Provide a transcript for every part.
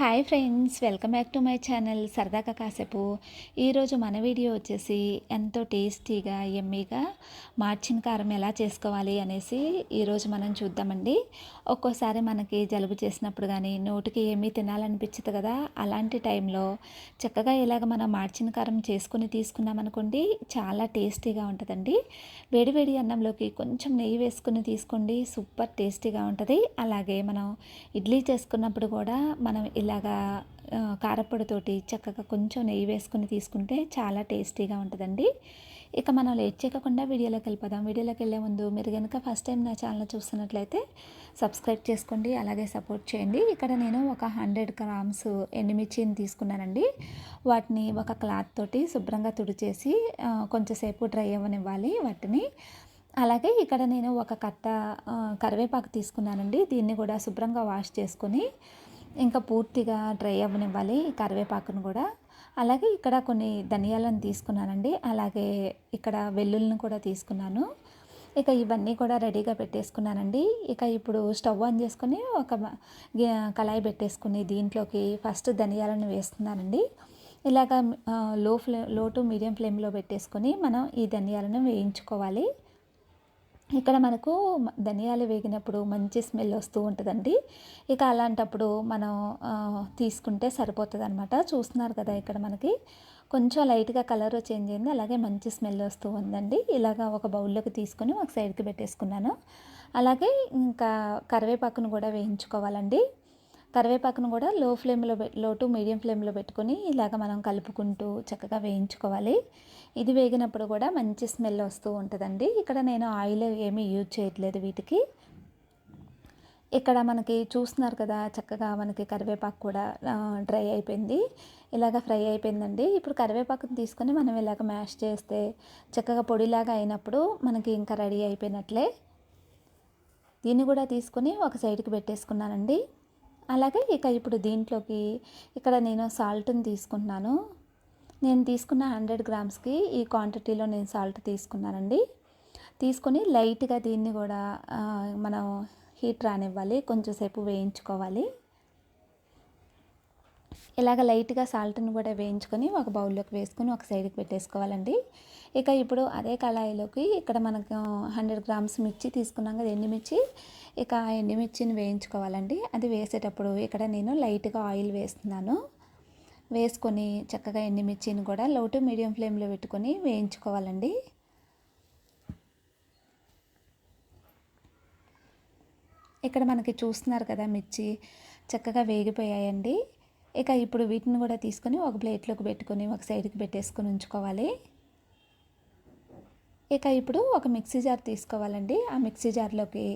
Hi friends welcome back to my channel సరదాగా కాసేపు ఈరోజు మన వీడియో వచ్చేసి ఎంతో టేస్టీగా ఎమ్మీగా మార్చిన కారం ఎలా చేసుకోవాలి అనేసి ఈరోజు మనం చూద్దామండి. ఒక్కోసారి మనకి జలుబు చేసినప్పుడు కానీ నోటికి ఏమీ తినాలనిపించదు కదా అలాంటి టైంలో చక్కగా ఇలాగ మనం మార్చిన కారం చేసుకుని తీసుకున్నామనుకోండి చాలా టేస్టీగా ఉంటుందండి. వేడివేడి అన్నంలోకి కొంచెం నెయ్యి వేసుకుని తీసుకోండి సూపర్ టేస్టీగా ఉంటుంది. అలాగే మనం ఇడ్లీ చేసుకున్నప్పుడు కూడా మనం ఇలాగా కారప్పొడితోటి చక్కగా కొంచెం నెయ్యి వేసుకుని తీసుకుంటే చాలా టేస్టీగా ఉంటుందండి. ఇక మనం లేట్ చేయకుండా వీడియోలోకి వెళ్ళిపోదాం. వీడియోలోకి వెళ్ళే ముందు మీరు కనుక ఫస్ట్ టైం నా ఛానల్ చూస్తున్నట్లయితే సబ్స్క్రైబ్ చేసుకోండి అలాగే సపోర్ట్ చేయండి. ఇక్కడ నేను ఒక హండ్రెడ్ గ్రామ్స్ ఎండుమిర్చిని తీసుకున్నానండి. వాటిని ఒక క్లాత్ తోటి శుభ్రంగా తుడిచేసి కొంచెంసేపు డ్రై అవ్వనివ్వాలి వాటిని. అలాగే ఇక్కడ నేను ఒక కట్ట కరివేపాకు తీసుకున్నానండి. దీన్ని కూడా శుభ్రంగా వాష్ చేసుకొని ఇంకా పూర్తిగా డ్రై అవ్వనివ్వాలి కరివేపాకును కూడా. అలాగే ఇక్కడ కొన్ని ధనియాలను తీసుకున్నానండి. అలాగే ఇక్కడ వెల్లుల్ని కూడా తీసుకున్నాను. ఇక ఇవన్నీ కూడా రెడీగా పెట్టేసుకున్నానండి. ఇక ఇప్పుడు స్టవ్ ఆన్ చేసుకుని ఒక కళాయి పెట్టేసుకుని దీంట్లోకి ఫస్ట్ ధనియాలను వేస్తున్నానండి. ఇలాగ లో ఫ్లే లో టు మీడియం ఫ్లేమ్లో పెట్టేసుకొని మనం ఈ ధనియాలను వేయించుకోవాలి. ఇక్కడ మనకు ధనియాలు వేగినప్పుడు మంచి స్మెల్ వస్తూ ఉంటుందండి. ఇక అలాంటప్పుడు మనం తీసుకుంటే సరిపోతుంది అనమాట చూస్తున్నారు కదా ఇక్కడ మనకి. కొంచెం లైట్గా కలర్ చేంజ్ అయింది. అలాగే మంచి స్మెల్ వస్తూ ఉందండి. ఇలాగా ఒక బౌల్లోకి తీసుకొని ఒక సైడ్కి పెట్టేసుకున్నాను. అలాగే ఇంకా కరివేపాకును కూడా వేయించుకోవాలండి. కరివేపాకును కూడా లో ఫ్లేమ్లో లో టు మీడియం ఫ్లేమ్లో పెట్టుకొని ఇలాగ మనం కలుపుకుంటూ చక్కగా వేయించుకోవాలి. ఇది వేగినప్పుడు కూడా మంచి స్మెల్ వస్తూ ఉంటుందండి. ఇక్కడ నేను ఆయిల్ ఏమీ యూజ్ చేయట్లేదు వీటికి. ఇక్కడ మనకి చూస్తున్నారు కదా చక్కగా మనకి కరివేపాకు కూడా డ్రై అయిపోయింది. ఇలాగ ఫ్రై అయిపోయిందండి. ఇప్పుడు కరివేపాకుని తీసుకొని మనం ఇలాగ మ్యాష్ చేస్తే చక్కగా పొడిలాగా అయినప్పుడు మనకి ఇంకా రెడీ అయిపోయినట్లే. దీన్ని కూడా తీసుకొని ఒక సైడ్కి పెట్టేసుకున్నానండి. అలాగే ఇక ఇప్పుడు దీంట్లోకి ఇక్కడ నేను సాల్ట్ని తీసుకున్నాను నేను తీసుకున్న హండ్రెడ్ గ్రామ్స్కి ఈ క్వాంటిటీలో నేను సాల్ట్ తీసుకున్నానండి. తీసుకొని లైట్గా దీన్ని కూడా మనం హీట్ రానివ్వాలి కొంచెంసేపు వేయించుకోవాలి. ఇలాగ లైట్గా సాల్ట్ని కూడా వేయించుకొని ఒక బౌల్లోకి వేసుకొని ఒక సైడ్కి పెట్టేసుకోవాలండి. ఇక ఇప్పుడు అదే కళాయిలోకి ఇక్కడ మనకు హండ్రెడ్ గ్రామ్స్ మిర్చి తీసుకున్నాం కదా ఎండుమిర్చి. ఇక ఆ ఎండుమిర్చిని వేయించుకోవాలండి. అది వేసేటప్పుడు ఇక్కడ నేను లైట్గా ఆయిల్ వేస్తున్నాను. వేసుకొని చక్కగా ఎండుమిర్చిని కూడా లో టు మీడియం ఫ్లేమ్లో పెట్టుకొని వేయించుకోవాలండి. ఇక్కడ మనకి చూస్తున్నారు కదా మిర్చి చక్కగా వేగిపోయాయండి. ఇక ఇప్పుడు వీటిని కూడా తీసుకొని ఒక ప్లేట్లోకి పెట్టుకొని ఒక సైడ్కి పెట్టేసుకొని ఉంచుకోవాలి. ఇక ఇప్పుడు ఒక మిక్సీ జార్ తీసుకోవాలండి. ఆ మిక్సీ జార్లోకి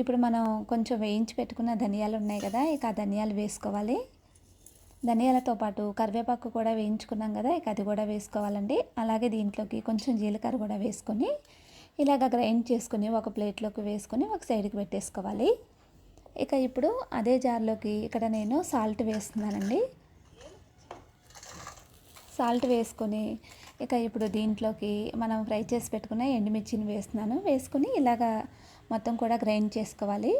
ఇప్పుడు మనం కొంచెం వేయించి పెట్టుకున్న ధనియాలు ఉన్నాయి కదా ఇక ఆ ధనియాలు వేసుకోవాలి. ధనియాలతో పాటు కరివేపాకు కూడా వేయించుకున్నాం కదా ఇక అది కూడా వేసుకోవాలండి. అలాగే దీంట్లోకి కొంచెం జీలకర్ర కూడా వేసుకొని ఇలాగ గ్రైండ్ చేసుకుని ఒక ప్లేట్లోకి వేసుకొని ఒక సైడ్కి పెట్టేసుకోవాలి. ఇక ఇప్పుడు అదే జార్లోకి ఇక్కడ నేను సాల్ట్ వేస్తున్నానండి. సాల్ట్ వేసుకొని ఇక ఇప్పుడు దీంట్లోకి మనం ఫ్రై చేసి పెట్టుకున్న ఎండుమిర్చిని వేస్తున్నాను. వేసుకుని ఇలాగ మొత్తం కూడా గ్రైండ్ చేసుకోవాలి.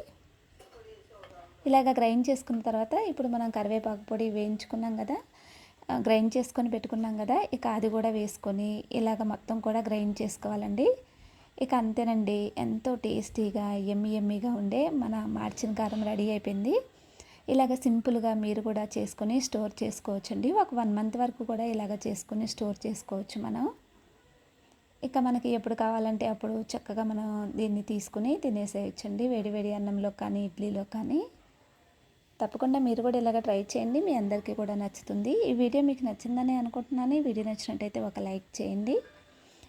ఇలాగ గ్రైండ్ చేసుకున్న తర్వాత ఇప్పుడు మనం కరివేపాకు పొడి వేయించుకున్నాం కదా గ్రైండ్ చేసుకొని పెట్టుకున్నాం కదా ఇక అది కూడా వేసుకొని ఇలాగ మొత్తం కూడా గ్రైండ్ చేసుకోవాలండి. ఇక అంతేనండి. ఎంతో టేస్టీగా ఎమ్మి ఎమ్మిగా ఉండే మన మార్చిన కారం రెడీ అయిపోయింది. ఇలాగ సింపుల్గా మీరు కూడా చేసుకొని స్టోర్ చేసుకోవచ్చండి. ఒక వన్ మంత్ వరకు కూడా ఇలాగ చేసుకొని స్టోర్ చేసుకోవచ్చు మనం. ఇక మనకి ఎప్పుడు కావాలంటే అప్పుడు చక్కగా మనం దీన్ని తీసుకుని తినేసేయచ్చండి. వేడి వేడి అన్నంలో కానీ ఇడ్లీలో కానీ. తప్పకుండా మీరు కూడా ఇలాగ ట్రై చేయండి. మీ అందరికీ కూడా నచ్చుతుంది. ఈ వీడియో మీకు నచ్చిందని అనుకుంటున్నాను. ఈ వీడియో నచ్చినట్టయితే ఒక లైక్ చేయండి.